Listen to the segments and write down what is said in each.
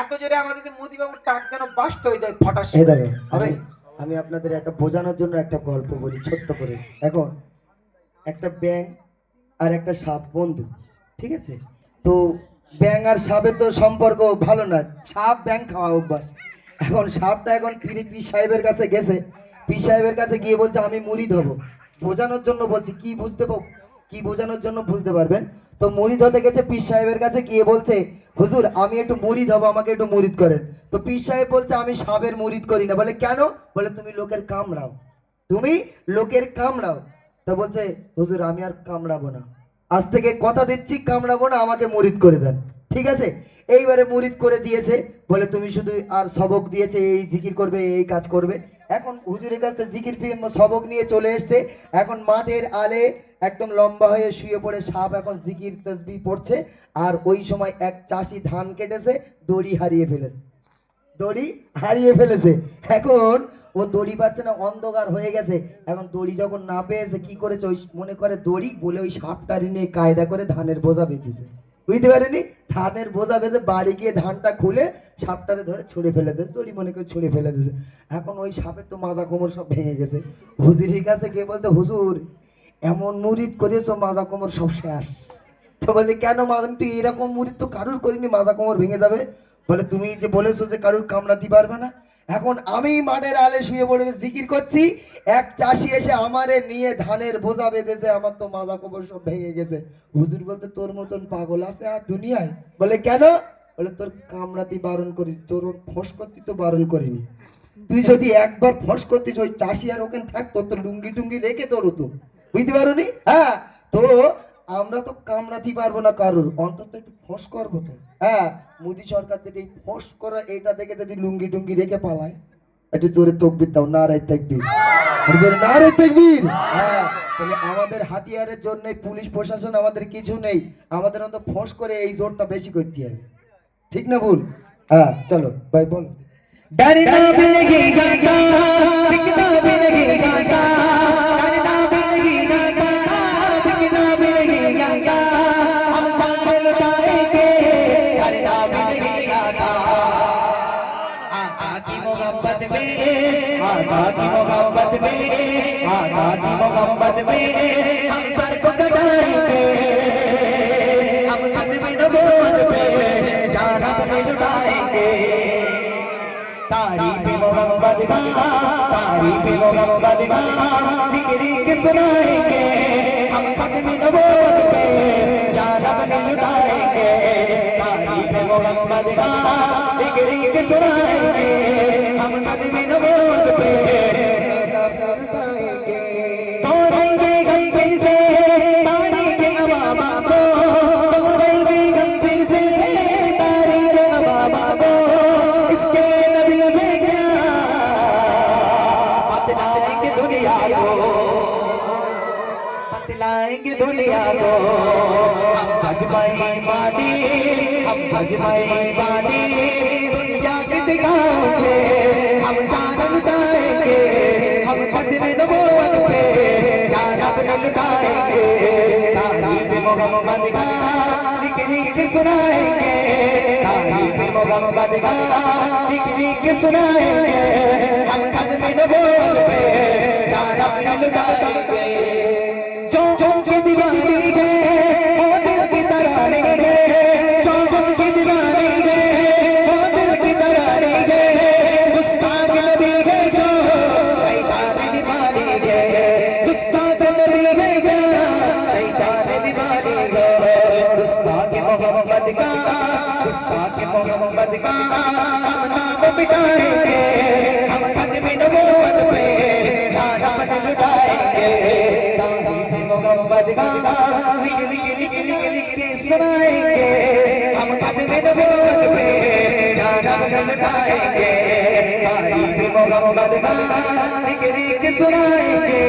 এত জোরে আমাদের যে মোদিবাবুর টাক যেন বাস্ট হয়ে যায় ফটাস হবে? আমি আপনাদের একটা বোঝানোর জন্য একটা গল্প বলি ছোট্ট করে। এখন একটা ব্যাং আর একটা সাপ বন্ধু ঠিক আছে? তো ব্যাং আর সাপের তো সম্পর্ক ভালো না সাপ ব্যাং খাওয়া অভ্যাস। এখন সাপটা এখন ফিরে পি সাহেবের কাছে গেছে। পি সাহেবের কাছে গিয়ে বলছে আমি মুড়ি ধরবো বোঝানোর জন্য বলছি কি বুঝতে পার কি বোঝানোর জন্য বুঝতে পারবেন? তো মুড়ি ধরতে গেছে পীর সাহেবের কাছে গিয়ে বলছে হুজুর, আমি একটু মুড়ি ধরবো আমাকে একটু মুড়িদ করেন। তো পীর সাহেব বলছে, আমি সাপের মুড়িদ করি না। বলে, কেন? বলে, তুমি লোকের কামড়াও। তুমি লোকের কামড়াও। তো বলছে, হুজুর, আমি আর কামড়াবো না। আজ থেকে কথা দিচ্ছি, কামড়াবো না, আমাকে মুরিদ করে দেন। ঠিক আছে? এইবারে মুরিদ করে দিয়েছে। বলে, তুমি শুধু আর সবক দিয়েছে, এই জিকির করবে, এই কাজ করবে। এখন হুজুরের কাছে জিকির ফির সবক নিয়ে চলে এসছে। এখন মাঠের আলে একদম লম্বা হয়ে শুয়ে পড়ে সাপ এখন জিকির তসবি পড়ছে। আর ওই সময় এক চাষি ধান কেটেছে, দড়ি হারিয়ে ফেলেছে। দড়ি হারিয়ে ফেলেছে। এখন ও দড়ি পাচ্ছে না, অন্ধকার হয়ে গেছে। এখন দড়ি যখন না পেয়েছে, কি করেছে? ওই মনে করে দড়ি, বলে ওই সাপটারি নিয়ে কায়দা করে ধানের বোঝা বেঁধেছে। বুঝতে পারেনি। ধানের বোঝা বেঁধে বাড়ি গিয়ে ধানটা খুলে সাপটারে ধরে ছুঁড়ে ফেলে দিয়েছে। দড়ি মনে করে ছুঁড়ে ফেলে দিয়েছে। এখন ওই সাপের তো মাজা কোমর সব ভেঙে গেছে। হুজুরের কাছে কে বলতে, হুজুর, এমন মুরিদ করেছ, মাজা কোমর সব শেষ। তো বলে, কেন মাদাম তুই এরকম মুরিদ তো কারুর করিনি, মাজা কোমর ভেঙে যাবে? বলে, তুমি যে বলেছ যে কারুর কামড়াতে পারবে না এখন আমি মাঠের আলে শুয়ে পড়ে জিকির করছি, এক চাষি এসে আমারে নিয়ে ধানের বোঝা বেঁধেছে, আমার তো মাজা কোমর সব ভেঙে গেছে। হুজুর বলতে, তোর মতন পাগল আছে আর দুনিয়ায়? বলে, কেন? বলে, তোর কামড়াতি বারণ করিস, তোর ফস করতে তো বারণ করিনি। তুই যদি একবার ফস করতিস, ওই চাষি আর ওখানে থাকতো, তোর লুঙ্গি টুঙ্গি রেখে তোর হতো। বুঝতে পারোনি? হ্যাঁ তো আমরা তো কামড়াতে পারব না কারোর অন্তত একটু ফোঁস করব তো। হ্যাঁ মোদি সরকার যদি ফোঁস করে এটা দেখে যদি লুঙ্গি টুঙ্গি রেখে পালায় একটু জোরে তকবির দাও না রে তকবির জোরে হ্যাঁ তাহলে আমাদের হাতিয়ারের জন্য পুলিশ প্রশাসন আমাদের কিছু নেই আমাদের অন্ত ফোঁস করে এই জোরটা বেশি করতে হবে। ঠিক না ভুল? হ্যাঁ চলো ভাই বল। ডরে না বিলগি গাটা मोहब्बत में आका की मोहब्बत में आका की मोहब्बत में हम सर को कटाएंगे हम खत्म नबूद पे जान अपनी लुटाएंगे तारीफ मोहम्मद का तारीफ मोहम्मद का जिक्री के सुनाएंगे हम कदम नबूद पे मोहम्मद का जिक्री के सुनाएँगे हम कदम नबूद पे से तारीख अबाबा को तोड़ेंगे तारीख अबाबा को इसके नबी ने क्या दुनिया को। बतलाएँगे हम जजबाई बानी हम जजबाई बानी दुनिया के दिखाओगे हम जान लुटाएंगे हम कदम नबूवत पे जान अपना लुटाएंगे तारीफ मोहम्मद का लिख लिख सुनाएंगे तारीफ मोहम्मद का लिख लिख सुनाएंगे हम कदम नबूवत पे जान अपना लुटाएंगे जो जो के दीवानी है मोहम्मद का गुस्ताख मोहम्मद का हम नाम मिटाएंगे हम कदम नबूवत पे जान अपनी लुटाएंगे तारीफ मोहम्मद का लिख लिख लिख लिख लिख के सुनाएंगे हम कदम नबूवत पे जान अपनी लुटाएंगे तारीफ मोहम्मद का लिख लिख सुनाएंगे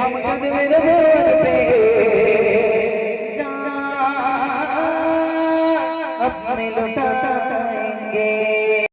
हम कदम नबूवत Marilota.